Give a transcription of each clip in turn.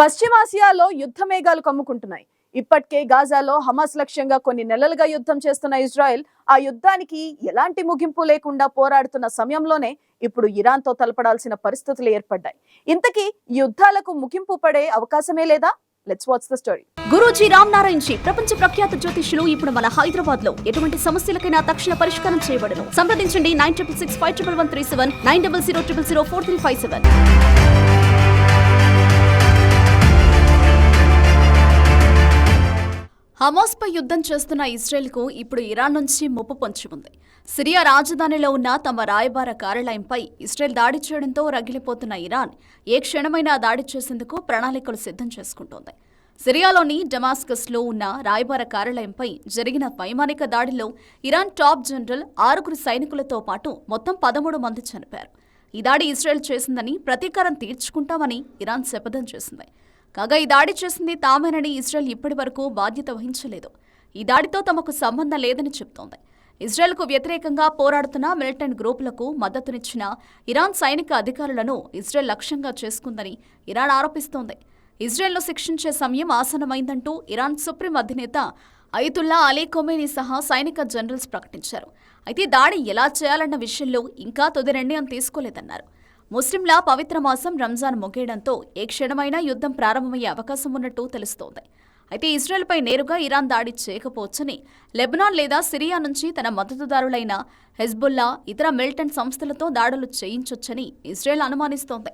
పశ్చిమాసియాలో యుద్ధ మేఘాలు కమ్ముకుంటున్నాయి. ఇప్పటికే గాజాలో హమాస్ లక్ష్యంగా కొన్ని నెలలుగా యుద్ధం చేస్తున్న ఇజ్రాయెల్ ఆ యుద్ధానికి ఎలాంటి ముగింపు లేకుండా పోరాడుతున్న సమయంలోనే ఇప్పుడు ఇరాన్తో తలపడాల్సిన పరిస్థితులు ఏర్పడ్డాయి. ఇంతకీ యుద్ధాలకు ముగింపు పడే అవకాశమే లేదా? Let's watch the story Guruji Ram Narayan ji ప్రపంచ ప్రఖ్యాత జ్యోతిష్యులు ఇప్పుడు మన హైదరాబాద్లో ఎటువంటి సమస్యలకైనా తక్షణ పరిష్కారం చేయబడను. సంప్రదించండి nine triple six five triple one three seven nine double zero triple zero four three five seven. హమాస్పై యుద్ధం చేస్తున్న ఇజ్రాయెల్కు ఇప్పుడు ఇరాన్ నుంచి ముప్పు పొంచి ఉంది. సిరియా రాజధానిలో ఉన్న తమ రాయబార కార్యాలయంపై ఇజ్రాయెల్ దాడి చేయడంతో రగిలిపోతున్న ఇరాన్ ఏ క్షణమైనా దాడి చేసేందుకు ప్రణాళికలు సిద్ధం చేసుకుంటోంది. సిరియాలోని డమాస్కస్లో ఉన్న రాయబార కార్యాలయంపై జరిగిన వైమానిక దాడిలో ఇరాన్ టాప్ జనరల్ ఆరుగురు సైనికులతో పాటు మొత్తం పదమూడు మంది చనిపారు ఈ దాడి ఇజ్రాయెల్ చేసిందని ప్రతీకారం తీర్చుకుంటామని ఇరాన్ శపథం చేసింది. కాగా ఈ దాడి చేసింది తామేనని ఇజ్రాయెల్ ఇప్పటి వరకు బాధ్యత వహించలేదు. ఈ దాడితో తమకు సంబంధం లేదని చెబుతోంది ఇజ్రాయెల్కు వ్యతిరేకంగా పోరాడుతున్న మిలిటెంట్ గ్రూపులకు మద్దతునిచ్చిన ఇరాన్ సైనిక అధికారులను ఇజ్రాయెల్ లక్ష్యంగా చేసుకుందని ఇరాన్ ఆరోపిస్తోంది. ఇజ్రాయెల్ను శిక్షించే సమయం ఆసనమైందంటూ ఇరాన్ సుప్రీం అధినేత అయతుల్లా అలీ కొమేనీ సహా సైనిక జనరల్స్ ప్రకటించారు. అయితే దాడి ఎలా చేయాలన్న విషయంలో ఇంకా తుది నిర్ణయం తీసుకోలేదన్నారు. ముస్లింల పవిత్ర మాసం రంజాన్ ముగియడంతో ఏ క్షణమైనా యుద్ధం ప్రారంభమయ్యే అవకాశం ఉన్నట్టు తెలుస్తోంది. అయితే ఇజ్రాయెల్పై నేరుగా ఇరాన్ దాడి చేయకపోవచ్చని లెబనాన్ లేదా సిరియా నుంచి తన మద్దతుదారులైన హెజ్బుల్లా ఇతర మిలిటెంట్ సంస్థలతో దాడులు చేయించొచ్చని ఇజ్రాయెల్ అనుమానిస్తోంది.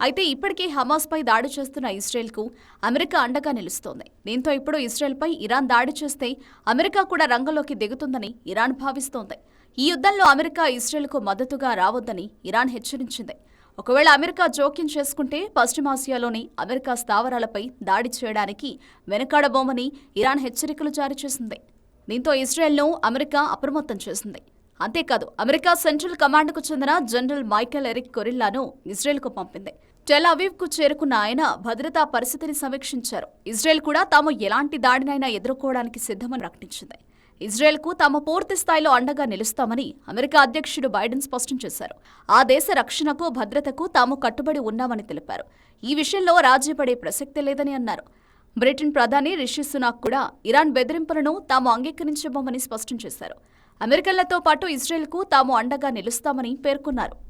అయితే ఇప్పటికే హమాస్పై దాడి చేస్తున్న ఇజ్రాయెల్కు అమెరికా అండగా నిలుస్తోంది. దీంతో ఇప్పుడు ఇజ్రాయెల్పై ఇరాన్ దాడి చేస్తే అమెరికా కూడా రంగంలోకి దిగుతుందని ఇరాన్ భావిస్తోంది. ఈ యుద్ధంలో అమెరికా ఇజ్రాయెల్కు మద్దతుగా రావద్దని ఇరాన్ హెచ్చరించింది. ఒకవేళ అమెరికా జోక్యం చేసుకుంటే పశ్చిమాసియాలోని అమెరికా స్థావరాలపై దాడి చేయడానికి వెనకాడబోమని ఇరాన్ హెచ్చరికలు జారీ చేసింది. దీంతో ఇజ్రాయెల్ను అమెరికా అప్రమత్తం చేసింది. అంతేకాదు అమెరికా సెంట్రల్ కమాండ్కు చెందిన జనరల్ మైకెల్ ఎరిక్ కొరిల్లాను ఇజ్రాయెల్కు పంపింది. టెల్ చేరుకున్న ఆయన భద్రతా పరిస్థితిని సమీక్షించారు. ఇజ్రాయెల్ కూడా తాము ఎలాంటి దాడినైనా ఎదుర్కోవడానికి సిద్ధమని ప్రకటించింది. ఇజ్రాయెల్కు తాము పూర్తి స్థాయిలో అండగా నిలుస్తామని అమెరికా అధ్యక్షుడు బైడెన్ స్పష్టం చేశారు. ఆ దేశ రక్షణకు భద్రతకు తాము కట్టుబడి ఉన్నామని తెలిపారు. ఈ విషయంలో రాజీపడే ప్రసక్తే లేదని అన్నారు. బ్రిటన్ ప్రధాని రిషి సునాక్ కూడా ఇరాన్ బెదిరింపులను తాము అంగీకరించబోమని స్పష్టం చేశారు. అమెరికన్లతో పాటు ఇజ్రాయెల్కు తాము అండగా నిలుస్తామని పేర్కొన్నారు.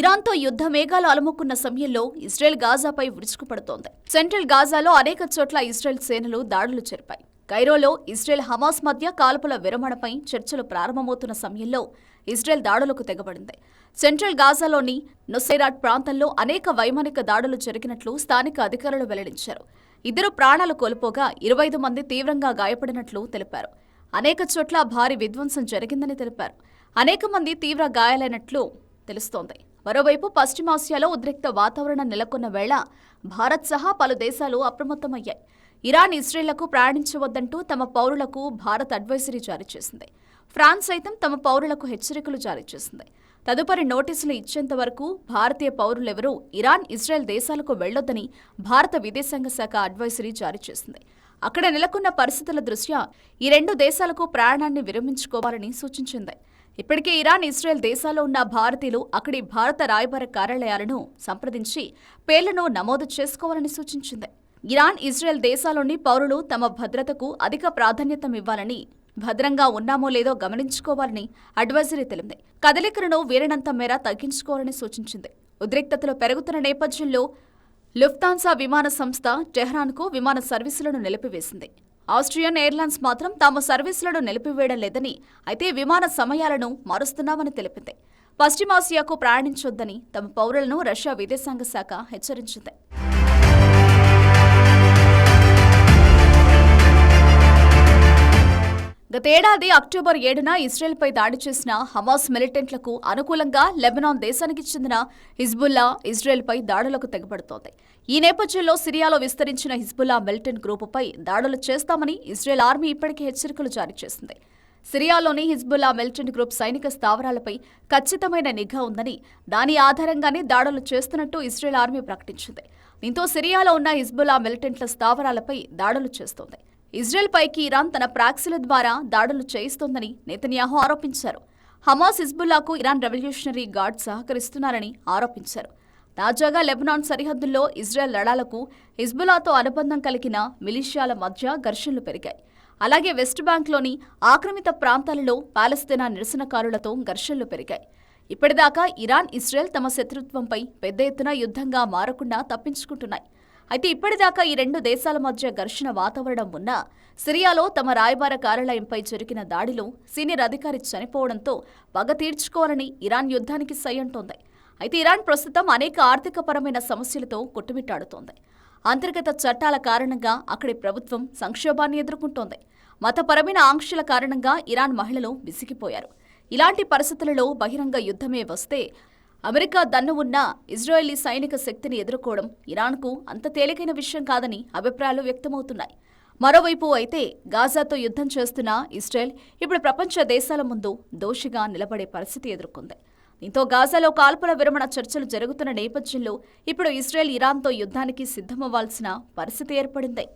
ఇరాన్తో యుద్ధ మేఘాలు అలుముకున్న సమయంలో ఇజ్రాయెల్ గాజాపై విరుచుకుపడుతోంది. సెంట్రల్ గాజాలో అనేక చోట్ల ఇజ్రాయెల్ సేనలు దాడులు జరిపాయి. కైరోలో ఇజ్రాయెల్ హమాస్ మధ్య కాల్పుల విరమణపై చర్చలు ప్రారంభమవుతున్న సమయంలో ఇజ్రాయెల్ దాడులకు తెగబడింది. సెంట్రల్ గాజాలోని నొసైరాట్ ప్రాంతంలో అనేక వైమానిక దాడులు జరిగినట్లు స్థానిక అధికారులు వెల్లడించారు. ఇద్దరు ప్రాణాలు కోల్పోగా ఇరవై ఐదు మంది తీవ్రంగా గాయపడినట్లు తెలిపారు. అనేక చోట్ల భారీ విధ్వంసం జరిగిందని తెలిపారు. అనేక మంది తీవ్ర గాయాలైనట్లు తెలుస్తోంది. మరోవైపు పశ్చిమాసియాలో ఉద్రిక్త వాతావరణం నెలకొన్న వేళ భారత్ సహా పలు దేశాలు అప్రమత్తమయ్యాయి. ఇరాన్ ఇస్రేళ్ళకు ప్రయాణించవద్దంటూ తమ పౌరులకు భారత్ అడ్వైజరీ జారీ చేసింది. ఫ్రాన్స్ సైతం తమ పౌరులకు హెచ్చరికలు జారీ చేసింది. తదుపరి నోటీసులు ఇచ్చేంత వరకు భారతీయ పౌరులెవరూ ఇరాన్ ఇజ్రాయెల్ దేశాలకు వెళ్ళొద్దని భారత విదేశాంగ శాఖ అడ్వైజరీ జారీ చేసింది. అక్కడ నెలకొన్న పరిస్థితుల దృష్ట్యా ఈ రెండు దేశాలకు ప్రయాణాన్ని విరమించుకోవాలని సూచించింది. ఇప్పటికే ఇరాన్ ఇజ్రాయెల్ దేశాల్లో ఉన్న భారతీయులు అక్కడి భారత రాయబార కార్యాలయాలను సంప్రదించి పేర్లను నమోదు చేసుకోవాలని సూచించింది. ఇరాన్ ఇజ్రాయెల్ దేశాల్లోని పౌరులు తమ భద్రతకు అధిక ప్రాధాన్యతమివ్వాలని భద్రంగా ఉన్నామో లేదో గమనించుకోవాలని అడ్వైజరీ తెలిపింది. కదలికలను వీలైనంత మేర తగ్గించుకోవాలని సూచించింది. ఉద్రిక్తతలు పెరుగుతున్న నేపథ్యంలో లుఫ్తాన్సా విమాన సంస్థ టెహ్రాన్కు విమాన సర్వీసులను నిలిపివేసింది. ఆస్ట్రియన్ ఎయిర్లైన్స్ మాత్రం తమ సర్వీసులను నిలిపివేయడం లేదని అయితే విమాన సమయాలను మారుస్తున్నామని తెలిపింది. పశ్చిమాసియాకు ప్రయాణించొద్దని తమ పౌరులను రష్యా విదేశాంగ శాఖ హెచ్చరించింది. గతేడాది అక్టోబర్ ఏడున ఇజ్రాయెల్పై దాడి చేసిన హమాస్ మిలిటెంట్లకు అనుకూలంగా లెబనాన్ దేశానికి చెందిన హిజ్బుల్లా ఇజ్రాయెల్పై దాడులకు తెగబడుతోంది. ఈ నేపథ్యంలో సిరియాలో విస్తరించిన హిజ్బుల్లా మిలిటెంట్ గ్రూపుపై దాడులు చేస్తామని ఇజ్రాయెల్ ఆర్మీ ఇప్పటికే హెచ్చరికలు జారీ చేసింది. సిరియాలోని హిజ్బుల్లా మిలిటెంట్ గ్రూప్ సైనిక స్థావరాలపై ఖచ్చితమైన నిఘా ఉందని దాని ఆధారంగానే దాడులు చేస్తున్నట్టు ఇజ్రాయెల్ ఆర్మీ ప్రకటించింది. దీంతో సిరియాలో ఉన్న హిజ్బుల్లా మిలిటెంట్ల స్థావరాలపై దాడులు చేస్తోంది. ఇజ్రాయెల్ పైకి ఇరాన్ తన ప్రాక్సీల ద్వారా దాడులు చేయిస్తోందని నెతన్యాహు ఆరోపించారు. హమాస్ హిజ్బుల్లాకు ఇరాన్ రెవల్యూషనరీ గార్డ్ సహకరిస్తున్నారని ఆరోపించారు. తాజాగా లెబనాన్ సరిహద్దుల్లో ఇజ్రాయెల్ దళాలకు హిజ్బుల్లాతో అనుబంధం కలిగిన మిలిషియాల మధ్య ఘర్షణలు పెరిగాయి. అలాగే వెస్ట్ బ్యాంక్లోని ఆక్రమిత ప్రాంతాలలో పాలస్తీనా నిరసనకారులతో ఘర్షణలు పెరిగాయి. ఇప్పటిదాకా ఇరాన్ ఇజ్రాయెల్ తమ శత్రుత్వంపై పెద్ద ఎత్తున యుద్ధంగా మారకుండా తప్పించుకుంటున్నాయి. అయితే ఇప్పటిదాకా ఈ రెండు దేశాల మధ్య ఘర్షణ వాతావరణం ఉన్నా సిరియాలో తమ రాయబార కార్యాలయంపై జరిగిన దాడిలో సీనియర్ అధికారి చనిపోవడంతో పగ తీర్చుకోవాలని ఇరాన్ యుద్ధానికి సై అంటోంది అయితే ఇరాన్ ప్రస్తుతం అనేక ఆర్థికపరమైన సమస్యలతో కొట్టుమిట్టాడుతోంది. అంతర్గత చట్టాల కారణంగా అక్కడి ప్రభుత్వం సంక్షోభాన్ని ఎదుర్కొంటోంది. మతపరమైన ఆంక్షల కారణంగా ఇరాన్ మహిళలు విసిగిపోయారు. ఇలాంటి పరిస్థితులలో బహిరంగ యుద్ధమే వస్తే అమెరికా దన్ను ఉన్న ఇజ్రాయెలీ సైనిక శక్తిని ఎదుర్కోవడం ఇరాన్కు అంత తేలికైన విషయం కాదని అభిప్రాయాలు వ్యక్తమవుతున్నాయి. మరోవైపు అయితే గాజాతో యుద్ధం చేస్తున్న ఇజ్రాయెల్ ఇప్పుడు ప్రపంచ దేశాల ముందు దోషిగా నిలబడే పరిస్థితి ఎదుర్కొంది. దీంతో గాజాలో కాల్పుల విరమణ చర్చలు జరుగుతున్న నేపథ్యంలో ఇప్పుడు ఇజ్రాయెల్ ఇరాన్తో యుద్ధానికి సిద్ధమవ్వాల్సిన పరిస్థితి ఏర్పడింది.